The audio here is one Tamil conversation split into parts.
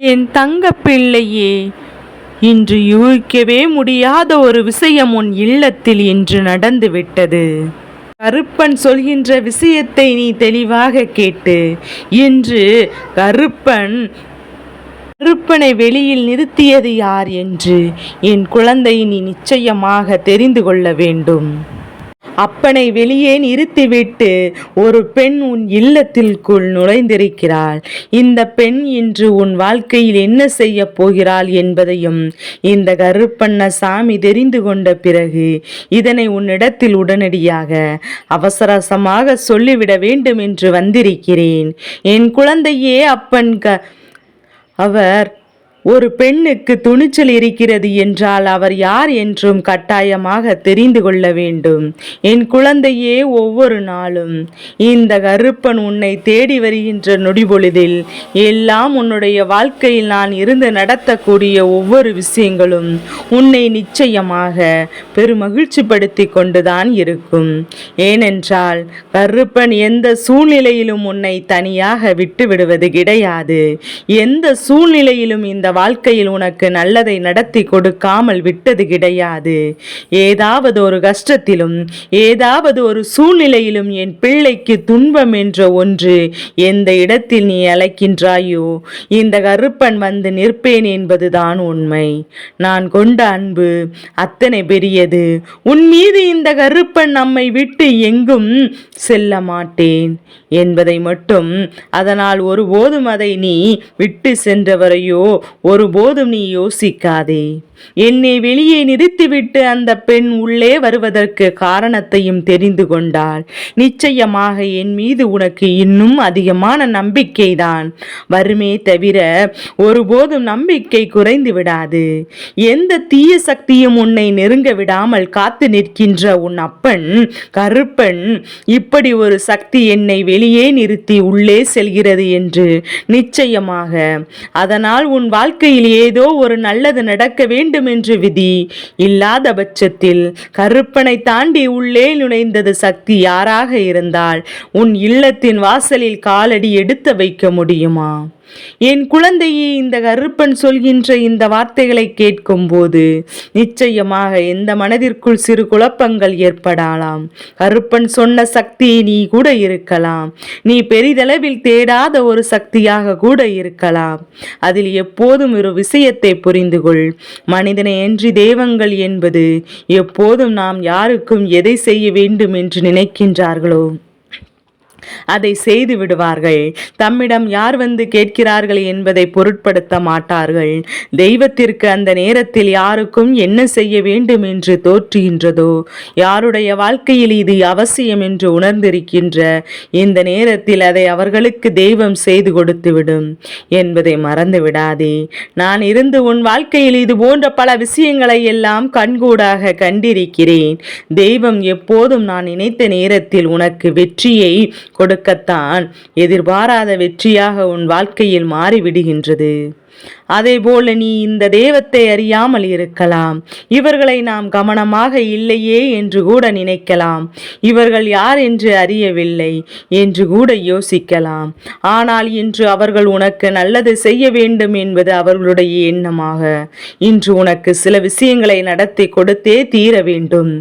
என் தங்க பிள்ளையே இன்று யூகிக்கவே முடியாத ஒரு விஷயம் உன் இல்லத்தில் இன்று நடந்துவிட்டது. கருப்பன் சொல்கின்ற விஷயத்தை நீ தெளிவாக கேட்டு இன்று கருப்பன் கருப்பனை வெளியில் நிறுத்தியது யார் என்று என் குழந்தை நீ நிச்சயமாக தெரிந்து கொள்ள வேண்டும். அப்பனை வெளியே நிறுத்திவிட்டு ஒரு பெண் உன் இல்லத்திற்குள் நுழைந்திருக்கிறாள். இந்த பெண் இன்று உன் வாழ்க்கையில் என்ன செய்ய போகிறாள் என்பதையும் இந்த கருப்பண்ண சாமி தெரிந்து கொண்ட பிறகு இதனை உன்னிடத்தில் உடனடியாக அவசரசமாக சொல்லிவிட வேண்டும் என்று வந்திருக்கிறேன். என் குழந்தையே அப்பன் க அவர் ஒரு பெண்ணுக்கு துணிச்சல் இருக்கிறது என்றால் அவர் யார் என்றும் கட்டாயமாக தெரிந்து கொள்ள வேண்டும். என் குழந்தையே ஒவ்வொரு நாளும் இந்த கருப்பன் உன்னை தேடி வருகின்ற நொடிபொழுதில் எல்லாம் உன்னுடைய வாழ்க்கையில் நான் இருந்து நடத்தக்கூடிய ஒவ்வொரு விஷயங்களும் உன்னை நிச்சயமாக பெருமகிழ்ச்சிப்படுத்தி கொண்டுதான் இருக்கும். ஏனென்றால் கருப்பன் எந்த சூழ்நிலையிலும் உன்னை தனியாக விட்டு விடுவது கிடையாது. எந்த சூழ்நிலையிலும் இந்த வாழ்க்கையில் உனக்கு நல்லதை நடத்தி கொடுக்காமல் விட்டது கிடையாது. ஏதாவது ஒரு கஷ்டத்திலும் ஏதாவது ஒரு சூழ்நிலையிலும் என் பிள்ளைக்கு துன்பம் என்ற ஒன்று எந்த இடத்தில் நீ அழைக்கின்றாயோ இந்த கருப்பன் வந்து நிற்பேன் என்பதுதான் உண்மை. நான் கொண்ட அன்பு அத்தனை பெரியது. உன் மீது இந்த கருப்பன் நம்மை விட்டு எங்கும் செல்ல மாட்டேன் என்பதை மட்டும் அதனால் ஒருபோதும் அதை நீ விட்டு சென்றவரையோ ஒருபோதும் நீ யோசிக்காதே. என்னை வெளியே நிறுத்திவிட்டு அந்த பெண் உள்ளே வருவதற்கு காரணத்தையும் தெரிந்து கொண்டாள். நிச்சயமாக என் மீது உனக்கு இன்னும் அதிகமான நம்பிக்கைதான். வருமே தவிர ஒருபோதும் நம்பிக்கை குறைந்து விடாது. எந்த தீய சக்தியும் உன்னை நெருங்க விடாமல் காத்து நிற்கின்ற உன் அப்பன் கருப்பன் இப்படி ஒரு சக்தி என்னை வெளியே நிறுத்தி உள்ளே செல்கிறது என்று நிச்சயமாக. அதனால் உன் வாழ்க்கையில் ஏதோ ஒரு நல்லது நடக்கவே வேண்டும் என்று விதி. இல்லாத பட்சத்தில் கருப்பனை தாண்டி உள்ளே நுழைந்தது சக்தி யாராக இருந்தால் உன் இல்லத்தின் வாசலில் காலடி எடுத்து வைக்க முடியுமா? என் குழந்தையே இந்த கருப்பன் சொல்கின்ற இந்த வார்த்தைகளை கேட்கும்போது நிச்சயமாக எந்த மனதிற்குள் சிறு குழப்பங்கள் ஏற்படலாம். கருப்பன் சொன்ன சக்தி நீ கூட இருக்கலாம். நீ பெரிதளவில் தேடாத ஒரு சக்தியாக கூட இருக்கலாம். அதில் எப்போதும் ஒரு விஷயத்தை புரிந்து கொள். மனிதனை என்று தெய்வங்கள் என்பது எப்போதும் நாம் யாருக்கும் எதை செய்ய வேண்டும் என்று நினைக்கின்றார்களோ? அதை செய்து விடுவார்கள். தம்மிடம் யார் வந்து கேட்கிறார்கள் என்பதை பொருட்படுத்த மாட்டார்கள். தெய்வத்திற்கு அந்த நேரத்தில் யாருக்கும் என்ன செய்ய வேண்டும் என்று தோற்றுகின்றதோ? யாருடைய வாழ்க்கையில் இது அவசியம் என்று உணர்ந்திருக்கின்ற இந்த நேரத்தில் அதை அவர்களுக்கு தெய்வம் செய்து கொடுத்துவிடும் என்பதை மறந்து விடாதே. நான் இருந்து உன் வாழ்க்கையில் இது போன்ற பல விஷயங்களை எல்லாம் கண்கூடாக கண்டிருக்கிறேன். தெய்வம் எப்போதும் நான் நினைத்த நேரத்தில் உனக்கு வெற்றியை கொடுக்கத்தான் எதிர்பாராத வெற்றியாக உன் வாழ்க்கையில் மாறிவிடுகின்றது. அதேபோல நீ இந்த தெய்வத்தை அறியாமல் இருக்கலாம். இவர்களை நாம் கவனமாக இல்லையே என்று கூட நினைக்கலாம். இவர்கள் யார் என்று அறியவில்லை என்று கூட யோசிக்கலாம். ஆனால் இன்று அவர்கள் உனக்கு நல்லது செய்ய வேண்டும் என்பது அவர்களுடைய எண்ணமாக. இன்று உனக்கு சில விஷயங்களை நடத்தி கொடுத்தே தீர வேண்டும்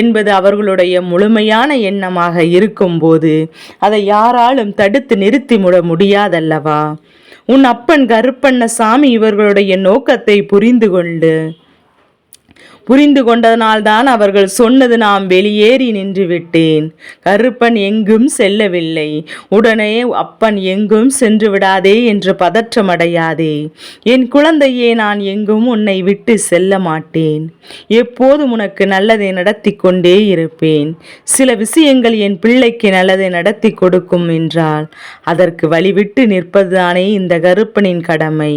என்பது அவர்களுடைய முழுமையான எண்ணமாக இருக்கும்போது அதை யாராலும் தடுத்து நிறுத்தி முட முடியாதல்லவா? உன் அப்பன் கருப்பண்ண சாமி இவர்களுடைய நோக்கத்தை புரிந்து கொண்டு புரிந்து கொண்டதனால்தான் அவர்கள் சொன்னது நாம் வெளியேறி நின்று விட்டேன். கருப்பன் எங்கும் செல்லவில்லை. உடனே அப்பன் எங்கும் சென்று விடாதே என்று பதற்றமடையாதே என் குழந்தையே நான் எங்கும் உன்னை விட்டு செல்ல மாட்டேன். எப்போதும் உனக்கு நல்லதை நடத்தி கொண்டே இருப்பேன். சில விஷயங்கள் என் பிள்ளைக்கு நல்லதை நடத்தி கொடுக்கும் என்றால் அதற்கு வழிவிட்டு நிற்பதுதானே இந்த கருப்பனின் கடமை.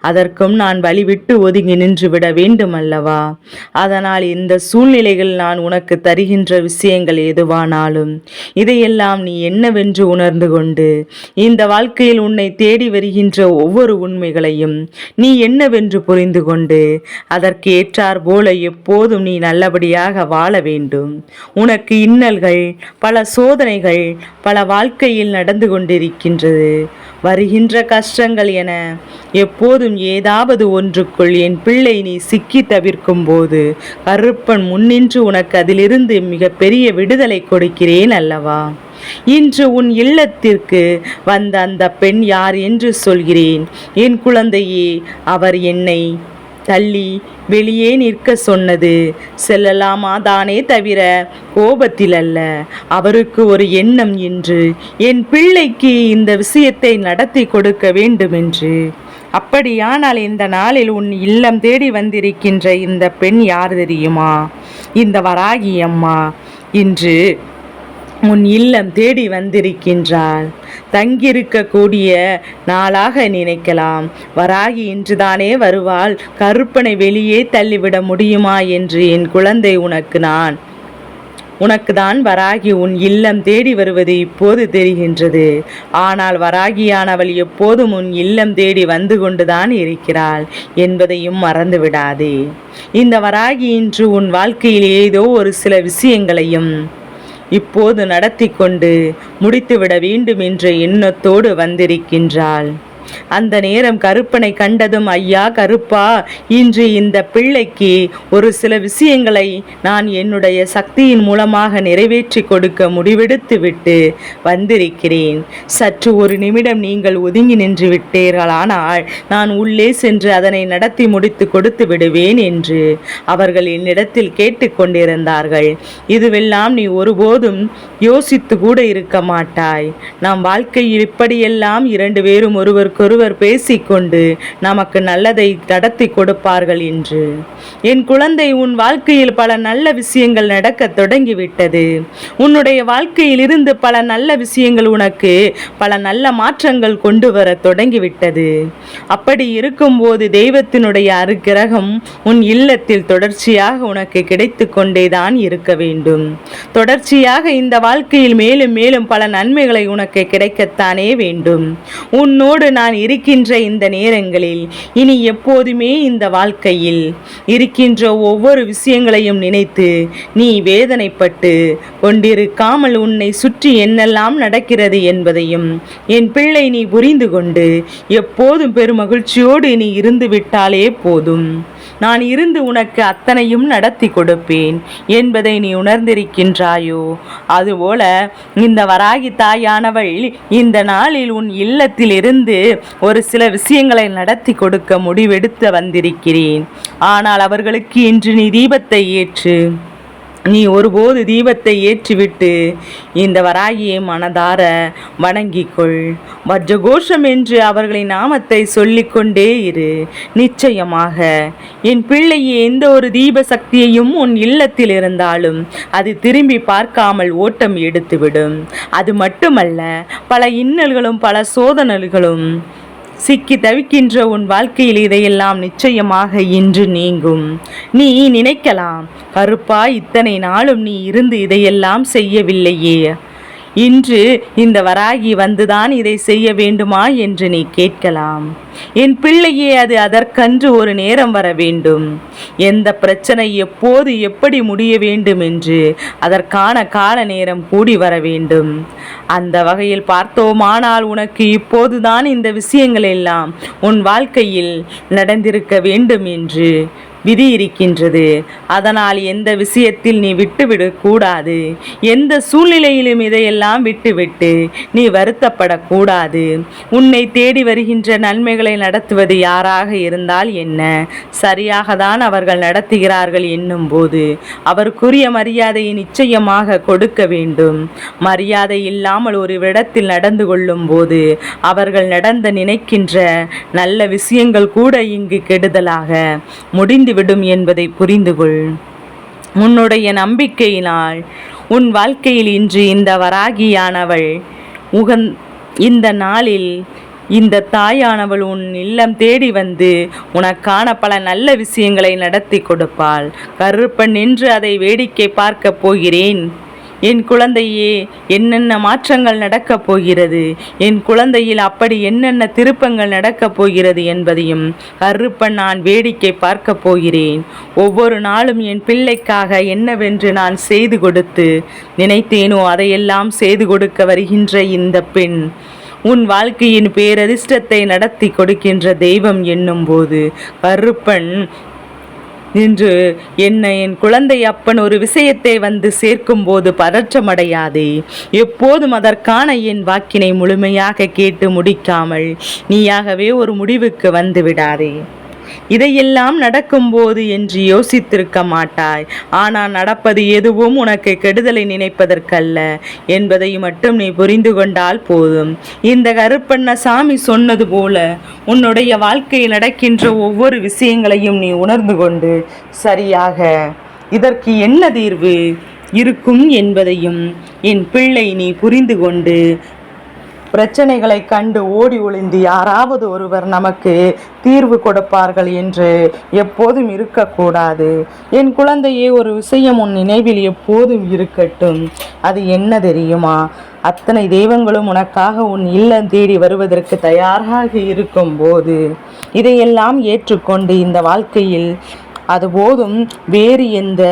அதற்கும் நான் வழிவிட்டு ஒதுங்கி நின்று விட வேண்டும் அல்லவா அதனால் இந்த சூழ்நிலைகள் நான் உனக்கு தருகின்ற விஷயங்கள் எதுவானாலும் இதையெல்லாம் நீ என்னவென்று உணர்ந்து கொண்டு இந்த வாழ்க்கையில் உன்னை தேடி வருகின்ற ஒவ்வொரு உண்மைகளையும் நீ என்னவென்று புரிந்து கொண்டு அதற்கு ஏற்றார் போல எப்போதும் நீ நல்லபடியாக வாழ வேண்டும். உனக்கு இன்னல்கள் பல சோதனைகள் பல வாழ்க்கையில் நடந்து கொண்டிருக்கின்றது. வருகின்ற கஷ்டங்கள் என எப்போதும் ஏதாவது ஒன்றுக்குள் என் பிள்ளை நீ சிக்கி தவிர்க்கும் போது கருப்பன் முன்னின்று உனக்கு அதிலிருந்து மிக பெரிய விடுதலை கொடுக்கிறேன் அல்லவா? இன்று உன் இல்லத்திற்கு வந்த அந்த பெண் யார் என்று சொல்கிறேன். என் குழந்தையே அவர் என்னை தள்ளி வெளியே நிற்க சொன்னது செல்லலாமா தானே தவிர கோபத்தில் அல்ல. அவருக்கு ஒரு எண்ணம் என்று என் பிள்ளைக்கு இந்த விஷயத்தை நடத்தி கொடுக்க வேண்டுமென்று. அப்படியானால் இந்த நாளில் உன் இல்லம் தேடி வந்திருக்கின்ற இந்த பெண் யார் தெரியுமா? இந்த வராகி அம்மா இன்று உன் இல்லம் தேடி வந்திருக்கின்றாள். தங்கியிருக்கக்கூடிய நாளாக நினைக்கலாம். வராகி இன்றுதானே வருவாள். கருப்பனை வெளியே தள்ளிவிட முடியுமா என்று என் குழந்தை உனக்கு நான் உனக்கு தான் வராகி உன் இல்லம் தேடி வருவது இப்போது தெரிகின்றது. ஆனால் வராகியானவள் எப்போதும் உன் இல்லம் தேடி வந்து கொண்டுதான் இருக்கிறாள் என்பதையும் மறந்துவிடாதே. இந்த வராகி இன்று உன் வாழ்க்கையில் ஏதோ ஒரு சில விஷயங்களையும் இப்போது நடத்தி கொண்டு முடித்துவிட வேண்டும் என்ற எண்ணத்தோடு வந்திருக்கின்றாள். அந்த நேரம் கருப்பனை கண்டதும் ஐயா கருப்பா இன்று இந்த பிள்ளைக்கு ஒரு சில விஷயங்களை நான் என்னுடைய சக்தியின் மூலமாக நிறைவேற்றி கொடுக்க முடிவெடுத்து விட்டு வந்திருக்கிறேன். சற்று ஒரு நிமிடம் நீங்கள் ஒதுங்கி நின்று விட்டீர்களானால் நான் உள்ளே சென்று அதனை நடத்தி முடித்து கொடுத்து விடுவேன் என்று அவர்கள் என்னிடத்தில் கேட்டுக்கொண்டிருந்தார்கள் இதுவெல்லாம் நீ ஒருபோதும் யோசித்து கூட இருக்க மாட்டாய். நாம் வாழ்க்கையில் இப்படியெல்லாம் இரண்டு பேரும் ஒருவருக்கொருவர் பேசிக்கொண்டு நமக்கு நல்லதை நடத்தி கொடுப்பார்கள் என்று. என் குழந்தை உன் வாழ்க்கையில் பல நல்ல விஷயங்கள் நடக்க தொடங்கிவிட்டது. உன்னுடைய வாழ்க்கையில் இருந்து பல நல்ல விஷயங்கள் உனக்கு பல நல்ல மாற்றங்கள் கொண்டு வர தொடங்கிவிட்டது. அப்படி இருக்கும்போது தெய்வத்தினுடைய அருக்கிரகம் உன் இல்லத்தில் தொடர்ச்சியாக உனக்கு கிடைத்து கொண்டேதான் இருக்க வேண்டும். தொடர்ச்சியாக இந்த வாழ்க்கையில் மேலும் மேலும் பல நன்மைகளை உனக்கு கிடைக்கத்தானே வேண்டும். உன்னோடு நான் இருக்கின்ற இந்த நேரங்களில் இனி எப்போதுமே இந்த வாழ்க்கையில் இருக்கின்ற ஒவ்வொரு விஷயங்களையும் நினைத்து நீ வேதனைப்பட்டு கொண்டிருக்காமல் உன்னை சுற்றி என்னெல்லாம் நடக்கிறது என்பதையும் என் பிள்ளை நீ புரிந்து கொண்டு எப்போதும் பெருமகிழ்ச்சியோடு நீ இருந்து விட்டாலே போதும். நான் இருந்து உனக்கு அத்தனையும் நடத்தி கொடுப்பேன். என்பதை நீ உணர்ந்திருக்கின்றாயோ? அதுபோல இந்த வராகி தாயானவள் இந்த நாளில் உன் இல்லத்திலிருந்து ஒரு சில விஷயங்களை நடத்தி கொடுக்க முடிவெடுத்து வந்திருக்கிறேன். ஆனால் அவர்களுக்கு இன்று நீ தீபத்தை ஏற்று நீ ஒருபோது தீபத்தை ஏற்றிவிட்டு இந்த வராகியை மனதார வணங்கிக்கொள். வஜ்ரகோஷம் என்று அவர்களின் நாமத்தை சொல்லிக்கொண்டே இரு. நிச்சயமாக என் பிள்ளையை எந்த ஒரு தீப சக்தியையும் உன் இல்லத்தில் இருந்தாலும் அது திரும்பி பார்க்காமல் ஓட்டம் எடுத்துவிடும். அது மட்டுமல்ல பல இன்னல்களும் பல சோதனைகளும் சிக்கி தவிக்கின்ற உன் வாழ்க்கையில் இதையெல்லாம் நிச்சயமாக இன்று நீங்கும். நீ நினைக்கலாம் கருப்பா இத்தனை நாளும் நீ இருந்து இதையெல்லாம் செய்யவில்லையே. இன்று இந்த வராகி வந்துதான் இதை செய்ய வேண்டுமா என்று நீ கேட்கலாம். என் பிள்ளையே அது அதற்கன்று ஒரு நேரம் வர வேண்டும். எந்த பிரச்சனை எப்போது எப்படி முடிய வேண்டும் என்று அதற்கான கால நேரம் கூடி வர வேண்டும். அந்த வகையில் பார்த்தோமானால் உனக்கு இப்போதுதான் இந்த விஷயங்கள் எல்லாம் உன் வாழ்க்கையில் நடந்திருக்க வேண்டும் என்று விதி இருக்கின்றது. அதனால் எந்த விஷயத்தில் நீ விட்டுவிடக்கூடாது எந்த சூழ்நிலையிலும் இதையெல்லாம் விட்டுவிட்டு நீ வருத்தப்படக்கூடாது உன்னை தேடி வருகின்ற நன்மைகளை நடத்துவது யாராக இருந்தால் என்ன? சரியாக தான் அவர்கள் நடத்துகிறார்கள் என்னும் போது அவருக்குரிய மரியாதையை நிச்சயமாக கொடுக்க வேண்டும். மரியாதை இல்லாமல் ஒரு இடத்தில் நடந்து கொள்ளும் போது அவர்கள் நடந்த நினைக்கின்ற நல்ல விஷயங்கள் கூட இங்கு கெடுதலாக. முடிந்து முடிந்துவிடும் என்பதை புரிந்து கொள் உன்னுடைய நம்பிக்கையினால் உன் வாழ்க்கையில் இன்று இந்த வராகியானவள் உகந் இந்த நாளில் இந்த தாயானவள் உன் இல்லம் தேடி வந்து உனக்கான பல நல்ல விஷயங்களை நடத்தி கொடுப்பாள். கருப்பன் நின்று அதை வேடிக்கை பார்க்கப் போகிறேன். என் குழந்தையே என்னென்ன மாற்றங்கள் நடக்கப் போகிறது? என் குழந்தையில் அப்படி என்னென்ன திருப்பங்கள் நடக்கப் போகிறது என்பதையும் கருப்பன் நான் வேடிக்கை பார்க்கப் போகிறேன். ஒவ்வொரு நாளும் என் பிள்ளைக்காக என்னவென்று நான் செய்து கொடுத்து நினைத்தேனோ அதையெல்லாம் செய்து கொடுக்க வருகின்ற இந்த பெண் உன் வாழ்க்கையின் பேரதிர்ஷ்டத்தை நடத்தி கொடுக்கின்ற தெய்வம் என்னும்போது கருப்பன் இன்று என்னை என் குழந்தை அப்பன் ஒரு விஷயத்தை வந்து சேர்க்கும்போது பதற்றமடையாதே. எப்போதும் அதற்கான என் வாக்கினை முழுமையாக கேட்டு முடிக்காமல் நீயாகவே ஒரு முடிவுக்கு வந்து விடாதே. இதையெல்லாம் நடக்கும்போது என்று யோசித்திருக்க மாட்டாய். ஆனால் நடப்பது எதுவும் உனக்கு கெடுதலை நினைப்பதற்கல்ல. என்பதை மட்டும் நீ புரிந்து கொண்டால் போதும். இந்த கருப்பண்ண சாமி சொன்னது போல உன்னுடைய வாழ்க்கையில் நடக்கின்ற ஒவ்வொரு விஷயங்களையும் நீ உணர்ந்து கொண்டு சரியாக இதற்கு என்ன தீர்வு? இருக்கும் என்பதையும் என் பிள்ளை நீ புரிந்து கொண்டு பிரச்சனைகளை கண்டு ஓடி ஒளிந்து யாராவது ஒருவர் நமக்கு தீர்வு கொடுப்பார்கள் என்று எப்போதும் இருக்கக்கூடாது. என் குழந்தையே ஒரு விஷயம் உன் நினைவில் எப்போதும் இருக்கட்டும். அது என்ன தெரியுமா? அத்தனை தெய்வங்களும் உனக்காக உன் இல்லம் தேடி வருவதற்கு தயாராக இருக்கும்போது இதையெல்லாம் ஏற்றுக்கொண்டு இந்த வாழ்க்கையில் அது போதும் வேறு எந்த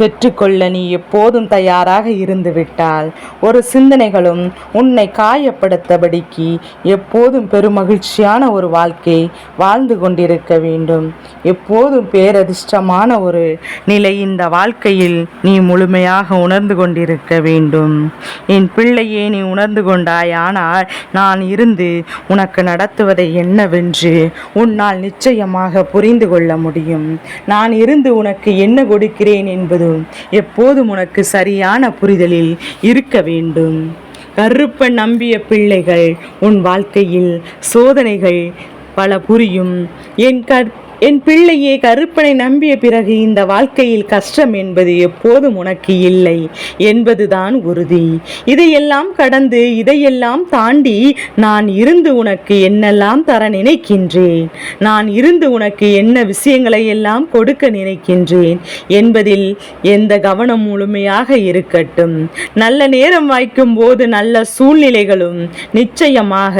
பெற்றுக்கொள்ள நீ எப்போதும் தயாராக இருந்துவிட்டால் ஒரு சிந்தனைகளும் உன்னை காயப்படுத்தபடிக்கு எப்போதும் பெருமகிழ்ச்சியான ஒரு வாழ்க்கை வாழ்ந்து கொண்டிருக்க வேண்டும். எப்போதும் பேரதிர்ஷ்டமான ஒரு நிலை இந்த வாழ்க்கையில் நீ முழுமையாக உணர்ந்து கொண்டிருக்க வேண்டும். என் பிள்ளையே நீ உணர்ந்து கொண்டாய். ஆனால் நான் இருந்து உனக்கு நடத்துவதை என்னவென்று உன்னால் நிச்சயமாக புரிந்து கொள்ள முடியும். நான் இருந்து உனக்கு என்ன கொடுக்கிறேன் என்பது போதும். எப்போதும் உனக்கு சரியான புரிதலில் இருக்க வேண்டும். கருப்ப நம்பிய பிள்ளைகள் உன் வாழ்க்கையில் சோதனைகள் பல புரியும். என் கற் என் பிள்ளையே கருப்பனை நம்பிய பிறகு இந்த வாழ்க்கையில் கஷ்டம் என்பது எப்போதும் உனக்கு இல்லை என்பதுதான் உறுதி. இதையெல்லாம் கடந்து இதையெல்லாம் தாண்டி நான் இருந்து உனக்கு என்னெல்லாம் தர நினைக்கின்றேன்? நான் இருந்து உனக்கு என்ன விஷயங்களை எல்லாம் கொடுக்க நினைக்கின்றேன்? என்பதில் எந்த கவனம் முழுமையாக இருக்கட்டும். நல்ல நேரம் வாய்க்கும் போது நல்ல சூழ்நிலைகளும் நிச்சயமாக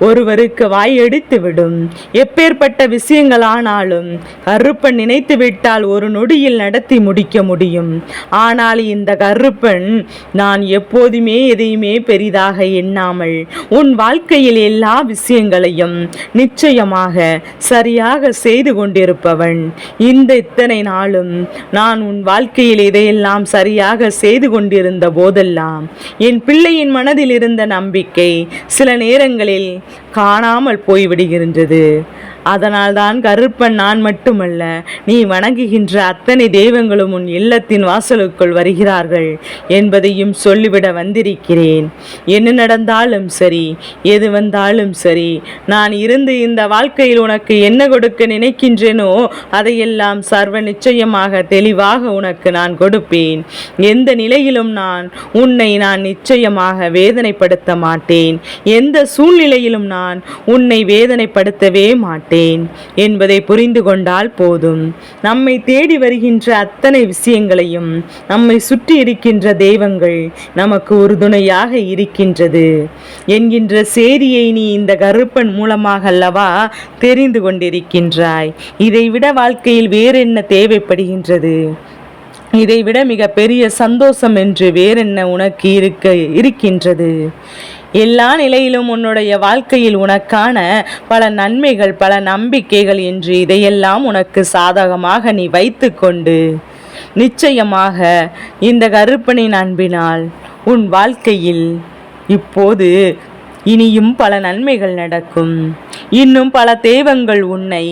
ஒருவருக்கு வாயெடுத்துவிடும். எப்பேற்பட்ட விஷயங்களானால் ஆனால் கருப்பன் நினைத்து விட்டால் ஒரு நொடியில் நடத்தி முடிக்க முடியும். ஆனால் இந்த கருப்பன் நான் எப்போதுமே எதையுமே பெரிதாக எண்ணாமல் உன் வாழ்க்கையில் எல்லா விஷயங்களையும் நிச்சயமாக சரியாக செய்து கொண்டிருப்பவன். இந்த இத்தனை நாளும் நான் உன் வாழ்க்கையில் இதையெல்லாம் சரியாக செய்து கொண்டிருந்த போதெல்லாம் என் பிள்ளையின் மனதில் இருந்த நம்பிக்கை சில நேரங்களில் காணாமல் போய்விடுகின்றது. அதனால்தான் கருப்பன் நான் மட்டுமல்ல நீ வணங்குகின்ற அத்தனை தெய்வங்களும் உன் இல்லத்தின் வாசலுக்குள் வருகிறார்கள் என்பதையும் சொல்லிவிட வந்திருக்கிறேன். என்ன நடந்தாலும் சரி எது வந்தாலும் சரி நான் இருந்து இந்த வாழ்க்கையில் உனக்கு என்ன கொடுக்க நினைக்கின்றேனோ அதையெல்லாம் சர்வ நிச்சயமாக தெளிவாக உனக்கு நான் கொடுப்பேன். எந்த நிலையிலும் நான் உன்னை நான் நிச்சயமாக வேதனைப்படுத்த மாட்டேன். எந்த சூழ்நிலையிலும் நான் உன்னை வேதனைப்படுத்தவே மாட்டேன். மாட்டேன் என்பதை புரிந்து கொண்டால் போதும். நம்மை தேடி வருகின்ற அத்தனை விஷயங்களையும் நம்மை சுற்றி இருக்கின்ற தெய்வங்கள் நமக்கு உறுதுணையாக இருக்கின்றது. என்கின்ற சேரியை நீ இந்த கருப்பன் மூலமாக அல்லவா தெரிந்து கொண்டிருக்கின்றாய்? இதைவிட வாழ்க்கையில் வேறென்ன தேவைப்படுகின்றது? இதைவிட மிக பெரிய சந்தோஷம் என்று வேறென்ன உனக்கு இருக்க இருக்கின்றது? எல்லா நிலையிலும் உன்னுடைய வாழ்க்கையில் உனக்கான பல நன்மைகள் பல நம்பிக்கைகள் என்று இதையெல்லாம் உனக்கு சாதகமாக நீ வைத்து கொண்டு நிச்சயமாக இந்த கருப்பனின் அன்பினால் உன் வாழ்க்கையில் இப்போது இனியும் பல நன்மைகள் நடக்கும். இன்னும் பல தெய்வங்கள் உன்னை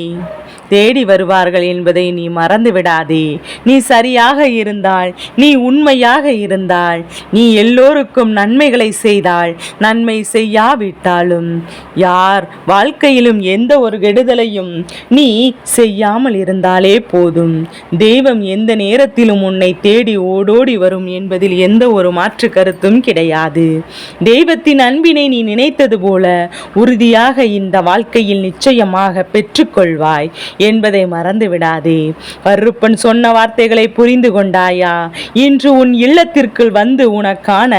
தேடி வருவார்கள் என்பதை நீ மறந்து விடாதே நீ சரியாக இருந்தால் நீ உண்மையாக இருந்தால் நீ எல்லோருக்கும் நன்மைகளை செய்தால் நன்மை செய்யாவிட்டாலும் யார் வாழ்க்கையிலும் எந்த ஒரு கெடுதலையும் நீ செய்யாமல் இருந்தாலே போதும். தெய்வம் எந்த நேரத்திலும் உன்னை தேடி ஓடோடி வரும் என்பதில் எந்த ஒரு மாற்று கருத்தும் கிடையாது. தெய்வத்தின் அன்பினை நீ நினைத்தது போல உறுதியாக இந்த வாழ்க்கையில் நிச்சயமாக பெற்றுக்கொள்வாய். என்பதை மறந்து விடாதே. கருப்பன் சொன்ன வார்த்தைகளை புரிந்து கொண்டாயா? இன்று உன் இல்லத்திற்குள் வந்து உனக்கான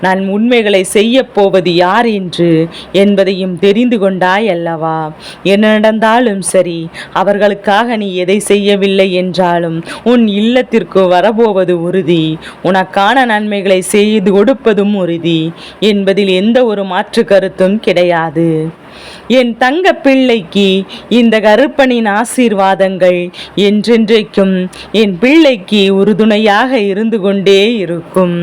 நான் உண்மைகளை செய்யப் போவது யார் என்று என்பதையும் தெரிந்து கொண்டாய் அல்லவா என்ன நடந்தாலும் சரி அவர்களுக்காக நீ எதை செய்யவில்லை என்றாலும் உன் இல்லத்திற்கு வரப்போவது உறுதி. உனக்கான நன்மைகளை செய்து கொடுப்பதும் உறுதி. என்பதில் எந்த ஒரு மாற்று கருத்தும் கிடையாது. என் தங்க பிள்ளைக்கு இந்த கருப்பனின் ஆசீர்வாதங்கள் என்றென்றைக்கும் என் பிள்ளைக்கு உறுதுணையாக இருந்து கொண்டே இருக்கும்.